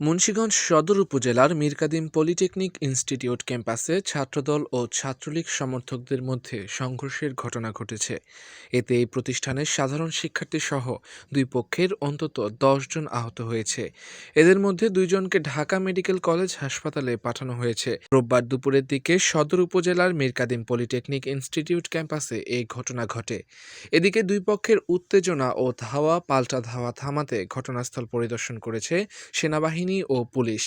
মুন্সিগঞ্জ সদর উপজেলার Mirkadim polytechnic institute ক্যাম্পাসে ছাত্রদল ও ছাত্রলীগ সমর্থকদের মধ্যে সংঘর্ষের ঘটনা ঘটেছে। এতে এই প্রতিষ্ঠানের সাধারণ শিক্ষার্থীসহ দুই পক্ষের অন্তত জন আহত হয়েছে। এদের মধ্যে দুইজনকে ঢাকা মেডিকেল কলেজ হাসপাতালে পাঠানো হয়েছে। রোববার দুপুরের দিকে সদর উপজেলার মীরকাদিম পলিটেকনিক ইনস্টিটিউট ক্যাম্পাসে এই ঘটনা ঘটে। এদিকে দুই পক্ষের উত্তেজনা ও ধাওয়া, পাল্টা ধাওয়া থামাতে ঘটনাস্থল পরিদর্শন করেছে সেনাবাহিনী ও পুলিশ।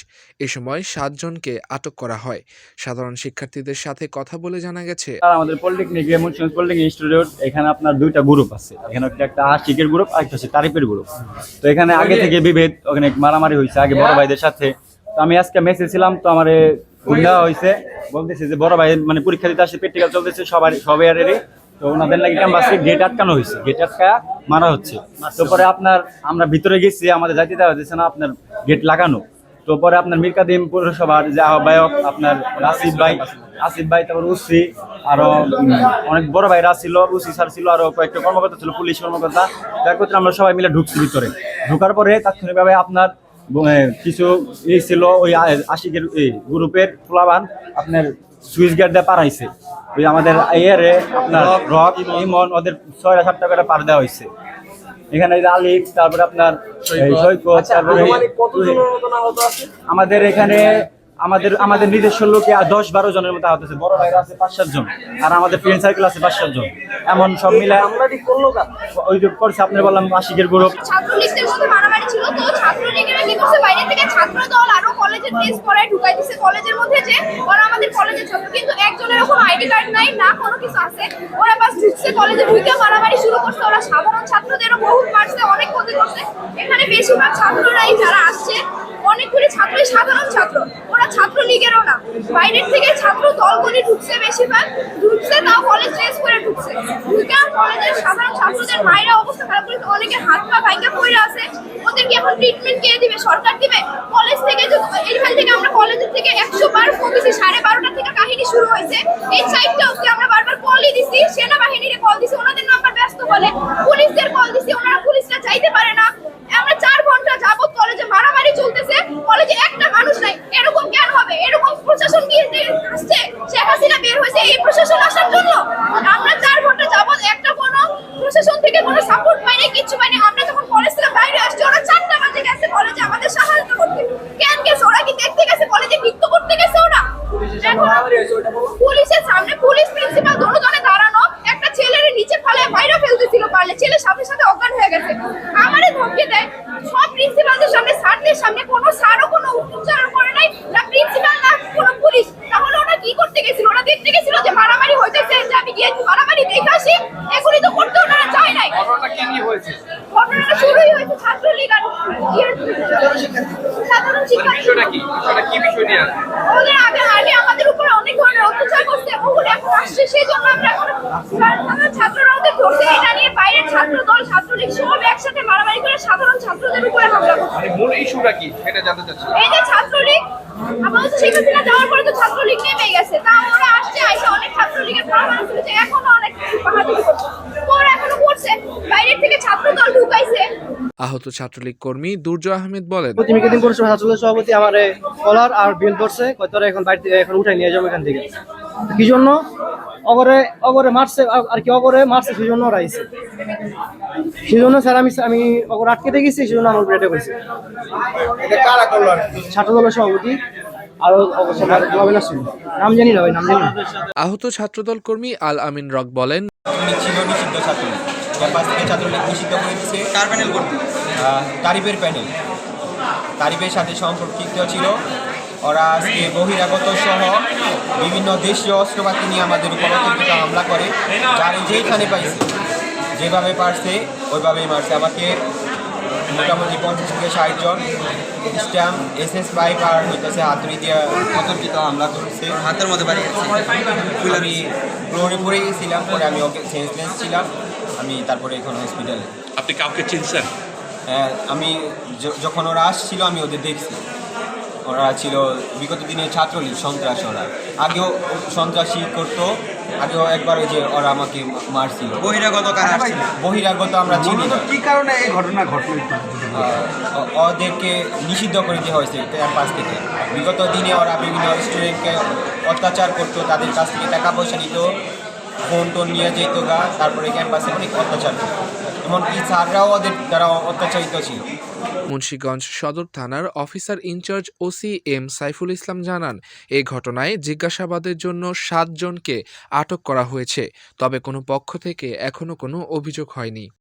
এ সময় সাতজনকে আটক করা হয়। সাধারণ শিক্ষার্থীদের সাথে কথা বলে জানা গেছে আমাদের পলিটেকনিক মুন্সিগঞ্জ পলিটেকনিক ইনস্টিটিউট এখানে আপনার দুইটা গ্রুপ আছে। এখানে একটা একটা আশিকের গ্রুপ আর একটা হচ্ছে তারিফের গ্রুপ। তো এখানে আগে থেকে বিভেদ ওখানে মারামারি হয়েছে আগে বড় ভাইদের সাথে। তো আমি আজকে মেসে ছিলাম তো আমার গুন্ডা হয়েছে। বলতেছে যে বড় ভাই মানে পরীক্ষা দিতে আসে প্র্যাকটিক্যাল চলতেছে সবার সবাইয়ারেরই তো ওনাদের লাগে ক্যাম্পাসে গেট আটকানো হয়েছে। গেট আটকা মারা হচ্ছে। তো পরে আপনার আমরা ভিতরে গেছি, আমাদের যাইতে দেওয়া হচ্ছে না, আপনার গেট লাগানো। তো পরে আপনার মিরকাদিম পৌরসভার যে আহ্বায়ক, আপনার আসিফ ভাই আসিফ ভাই, তারপর উসি আরও অনেক বড় ভাইরা ছিল উসি স্যার ছিল, আরও কয়েকটা কর্মকর্তা ছিল, পুলিশ কর্মকর্তা। একত্রে আমরা সবাই মিলে ঢুকছি ভিতরে। ঢোকার পরে তাৎক্ষণিকভাবে আপনার কিছু ই ছিল, ওই আশিকের গ্রুপের প্লাবান, আপনার সুইচ গেট দিয়ে পারাইছে ওই আমাদের ইয়ারে আপনার রক ইমন ওদের ছয়টা সাতটা করে পার দেওয়া হয়েছে এখানে এই আলিফ তারপরে আপনার সৈকত। তারপরে আমাদের এখানে আমাদের আমাদের নিজস্ব লোকে আর দশ বারো জনের মতো আহত আছে বড় ভাইরা আছে পাঁচ সাত জন আর আমাদের ফ্রেন্ড সার্কেল আছে পাঁচ সাত জন। এমন সব মিলে ওই যে করছে আপনি বললাম আশিকের গ্রুপ ছাত্রলীগদের মধ্যে মারামারি ছিল তো ছাত্রলীগেরা কি করছে? বাইরে থেকে ছাত্র দল আরও কলেজের ড্রেস ঢুকাই দিছে। কলেজের মধ্যে যে ওরা আমাদের কলেজের ছাত্র কিন্তু একজনের কোনো আইডি কার্ড নাই না কোনো কিছু আছে। ওরা বাস ঢুকছে কলেজে ঢুকে মারামারি শুরু করছে। ওরা সাধারণ ছাত্রদেরও বহুত মারছে অনেক ক্ষতি করছে। এখানে বেশিরভাগ ছাত্ররাই যারা আসছে অনেকগুলি ছাত্রই সাধারণ ছাত্র। বাইরের থেকে ছাত্র দলগুলি ঢুকছে বেশিরভাগ। ঢুকছে, তাও কলেজ ড্রেস করে ঢুকছে। ঢুকে কলেজের সাধারণ ছাত্রদের মায়েরা অবস্থা খারাপ করে অনেকে হাত পা ভাইকে পড়ে আছে। ওদেরকে এখন ট্রিটমেন্ট কে দিবে? সরকার দিবে? কলেজ থেকে এইখান থেকে আমরা কলেজের থেকে একশো বার দিছি, সাড়ে বারোটা থেকে কাহিনী শুরু হয়েছে। এই সাইডটা অব্দি আমরা বারবার কলই দিছি। সেনাবাহিনীর কল দিছি, ওনাদের নাম্বার ব্যস্ত বলে। পুলিশদের কল দিছি, ওনারা পুলিশরা চাইতে পারে না আমরা চার ঘণ্টা যাবত কলেজে মারামারি চলতেছে কলেজে একটা মানুষ নাই এরকম কেন হবে এরকম প্রশাসন কি আসছে শেখ হাসিনা বের হয়েছে এই প্রশাসন আসার জন্য। আমরা চার ঘণ্টা যাবত একটা কোনো প্রশাসন থেকে কোনো সাপোর্ট পাইনি, কিচ্ছু পাইনি। আমরা যখন কলেজ বাইরে আসছি, ওরা চারটা বাজে গেছে কলেজে আমাদের সাহায্য করতে। কেন গেছে? ওরা কি দেখতে গেছে? কলেজে নৃত্য করতে গেছে ওরা? পুলিশের সামনে পুলিশ প্রিন্সিপাল দুজনে দাঁড়ানো, একটা ছেলের নিচে ফালে বাইরে ফেলতেছিল পারলে। ছেলে সাথে সাথে অজ্ঞান হয়ে গেছে। আমারে ধমকে দেয়, সব প্রিন্সিপালদের সামনে, স্যারদের সামনে কোনো স্যারও কোনো উচ্চারণ করে নাই, না প্রিন্সিপাল না কোনো পুলিশ। তাহলে ওরা কি করতে গেছিল? ওরা দেখতে গেছিল যে মারামারি হইতেছে যে আমি গিয়ে মারামারি দেখে আসি। এগুলি তো করতে ওনারা চায় নাই। ঘটনাটা শুরুই হয়েছে ছাত্রলীগ আর সাধারণ শিক্ষার্থী বিষয়টা কি? বিষয়টা কি বিষয় নিয়ে? ওদের আগে আগে আমাদের উপরে অনেক ধরনের অত্যাচার করছে ওগুলো এখন আসছে সেই জন্য আমরা এখন ছাত্ররা ওদের ধরতে এটা নিয়ে বাইরের ছাত্র দল ছাত্রলীগ সব একসাথে মারামারি করে সাধারণ ছাত্রদের উপরে হামলা করছে। মানে মূল ইস্যুটা কি? সেটা জানতে চাচ্ছি আপাতত শেখ হাসিনা যাওয়ার পরে তো ছাত্রলীগ নেমে গেছে। তা ওরা আসছে আইসে অনেক ছাত্রলীগের তুলেছে এখনও অনেক বাহাদুরি করছে ওরা এখনও করছে। বাইরের থেকে ছাত্র দল ঢুকাইছে। আহত ছাত্রলীগ কর্মী দুর্য আহমেদ বলেন প্রতিমিকে দিন পৌরসভা ছাত্রদল সভাপতি আমার কলার আর বিল করছে কয় তোরা এখন বাড়িতে এখন উঠাই নিয়ে যাব এখান থেকে। কি জন্য? অগরে অগরে মারছে আর- কি অগরে মারছে সেই জন্য রাইছে সেই জন্য স্যার আমি আমি অগর আটকে দেখেছি সেই জন্য আমার ব্রেডে হয়েছে ছাত্রদলের সভাপতি। আর অগর সভার হবে না ছিল নাম জানি না ভাই নাম জানি আহত ছাত্রদল কর্মী আল আমিন রক বলেন ক্যাম্পাস থেকে ছাত্রলীগ নিষিদ্ধ করে দিচ্ছে কার প্যানেল করতে? তারিফের প্যানেল। তারিফের সাথে সম্পর্কিত ছিল। ওরা আজকে বহিরাগত সহ বিভিন্ন দেশীয় অস্ত্রপাতি নিয়ে আমাদের উপর অতর্কিত হামলা করে। যার যেইখানে পাইছে যেভাবে পারছে ওইভাবেই মারছে। আমাকে মোটামুটি পঞ্চাশ থেকে ষাট জন স্ট্যাম্প এস এস পাইপ আর হইতেছে হাতুড়ি দিয়ে অতর্কিত হামলা করছে। হাতের মধ্যে বাড়ি আমি ফ্লোরে পড়ে গেছিলাম পরে আমি ওকে সেন্সলেস ছিলাম। আমি তারপরে এখন হসপিটালে আপনি কাউকে চিনছেন? হ্যাঁ, আমি যখন ওরা আসছিল আমি ওদের দেখছি। ওরা ছিল বিগত দিনের ছাত্রলীগ সন্ত্রাস ওরা আগেও সন্ত্রাসী করতো আগেও একবার ওই যে ওরা আমাকে মারছিল। বহিরাগত কারা বহিরাগত আমরা চিনি না। কি কারণে এই ঘটনা ঘটলো আহ, ওদেরকে নিষিদ্ধ করে দেওয়া হয়েছে ক্যাম্পাস থেকে। বিগত দিনে ওরা বিভিন্ন স্টুডেন্টকে অত্যাচার করতো তাদের কাছ থেকে টাকা পয়সা নিত। ফোন টোন নিয়ে যেত গা, তারপরে ক্যাম্পাসে অনেক অত্যাচার এমনকি স্যাররাও ওদের দ্বারা অত্যাচারিত ছিল। মুন্সীগঞ্জ সদর থানার officer in charge OC M Saiful Islam জানান, এ ঘটনায় জিজ্ঞাসাবাদের জন্য সাতজনকে আটক করা হয়েছে, তবে কোনো পক্ষ থেকে এখনও কোনো অভিযোগ হয়নি।